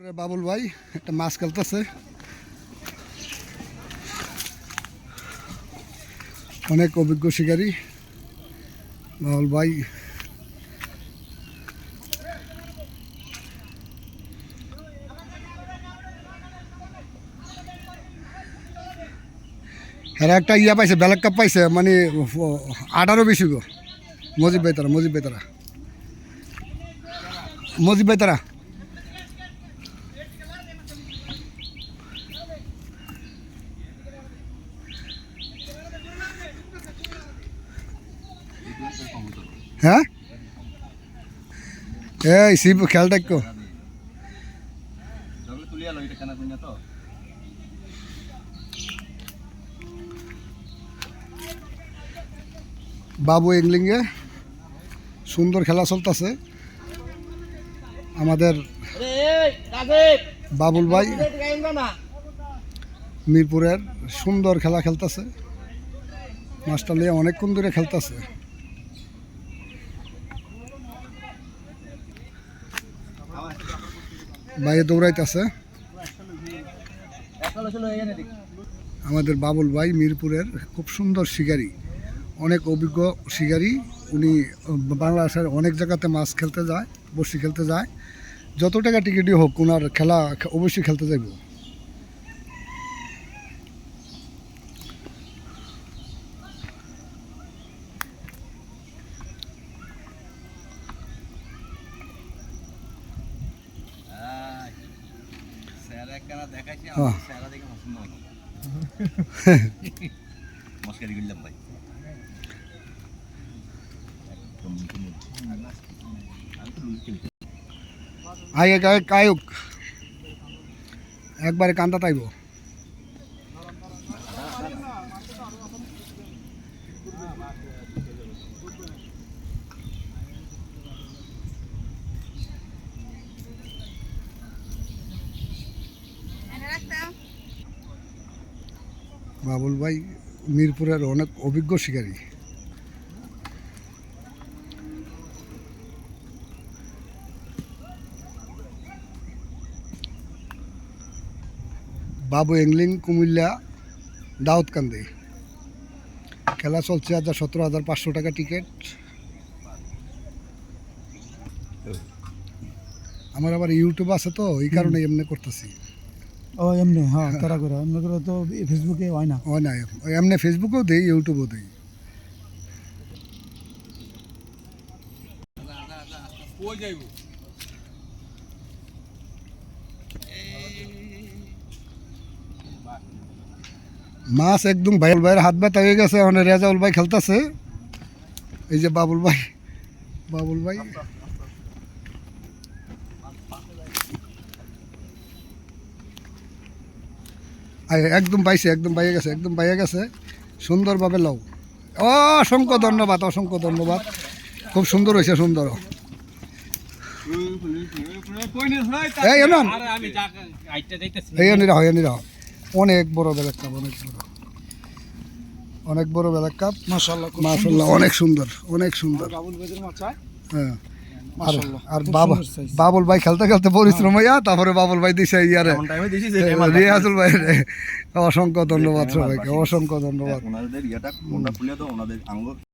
বাবুল ভাই, একটা মাছ খেলতেছে। অনেক অভিজ্ঞ শিকারী। বাবুল ভাই। এরা একটা ইয়া পাইছে ব্যালেক কাপ পাইছে মানে আটারও বেশি গো মজিব ভাই তারা, মজিব ভাই তারা। মজিব ভাই তারা। হ্যাঁ? এই, শিব, খেয়াল রাখো। বাবু এংলিংয়ে সুন্দর খেলা চলতেছে। আমাদের বাবুল ভাই মিরপুরের সুন্দর খেলা খেলতেছে। মাস্টার লিয়ে অনেকক্ষণ ধরে খেলতেছে। বাইরে দৌড়াইতেছে। আমাদের বাবুল ভাই মিরপুরের খুব সুন্দর শিকারী, অনেক অভিজ্ঞ শিকারী। উনি বাংলাদেশের অনেক জায়গাতে মাছ খেলতে যায়, বসি খেলতে যায়। যত টাকা টিকিটই হোক ওনার খেলা অবশ্যই খেলতে যাইব। গায়ক গায়ক একবারে কান্দা তাইব। বাবুল ভাই মিরপুরের অনেক অভিজ্ঞ শিকারী। বাবু এংলিং কুমিল্লা দাউদকান্দি। খেলা চলছে হাজার সতেরো হাজার পাঁচশো টাকা টিকিট। আমার আবার ইউটিউব আছে তো এই কারণে এমনি করতেছি। ও এমনি হ্যাঁ তারা করে এমনি করে তো ফেসবুকে হয় না হয় না এমনি ফেসবুকেও দেই ইউটিউবেও দেই মাছ একদম বাইল ভাইয়ের হাত ব্যথা হয়ে গেছে মানে রেজাউল ভাই খেলতেছে এই যে বাবুল ভাই বাবুল ভাই একদম পাইছে একদম পাইয়ে গেছে একদম পাইয়ে গেছে। সুন্দরভাবে লও। অসংখ্য ধন্যবাদ অসংখ্য ধন্যবাদ। খুব সুন্দর হয়েছে সুন্দর। এই এমন এই এনে রাখো এনে রাখো। অনেক বড় বেলার কাপ অনেক বড়। অনেক বড় বেলার কাপ। মাশাআল্লাহ খুব মাশাল্লাহ অনেক সুন্দর অনেক সুন্দর। হ্যাঁ। আর বাবা। বাবুল ভাই খেলতে খেলতে পরিশ্রম হইয়া তারপরে বাবুল ভাই দিছে ইয়ারে। এমন টাইমে দিছি যে টাইম আর রিয়াজুল ভাই অসংখ্য ধন্যবাদ সবাইকে অসংখ্য ধন্যবাদ।